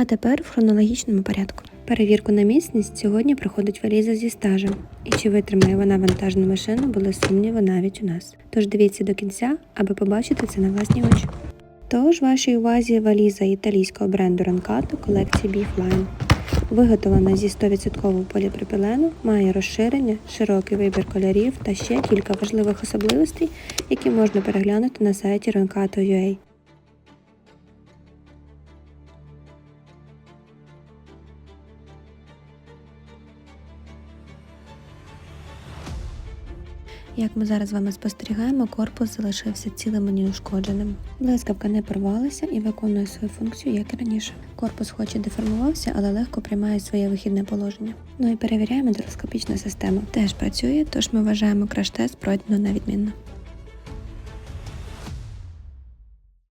А тепер в хронологічному порядку. Перевірку на міцність сьогодні проходить валіза зі стажем. І чи витримає вона вантажну машину, були сумніви навіть у нас. Тож дивіться до кінця, аби побачити це на власні очі. Тож вашій увазі валіза італійського бренду Ранкато колекції Beefline. Виготовлена зі 100% поліпропілену, має розширення, широкий вибір кольорів та ще кілька важливих особливостей, які можна переглянути на сайті Roncato.ua. Як ми зараз з вами спостерігаємо, корпус залишився цілим і неушкодженим. Блискавка не порвалася і виконує свою функцію, як і раніше. Корпус хоч і деформувався, але легко приймає своє вихідне положення. Ну і перевіряємо гідроскопічна система. Теж працює, тож ми вважаємо краш-тест пройдено на відмінно.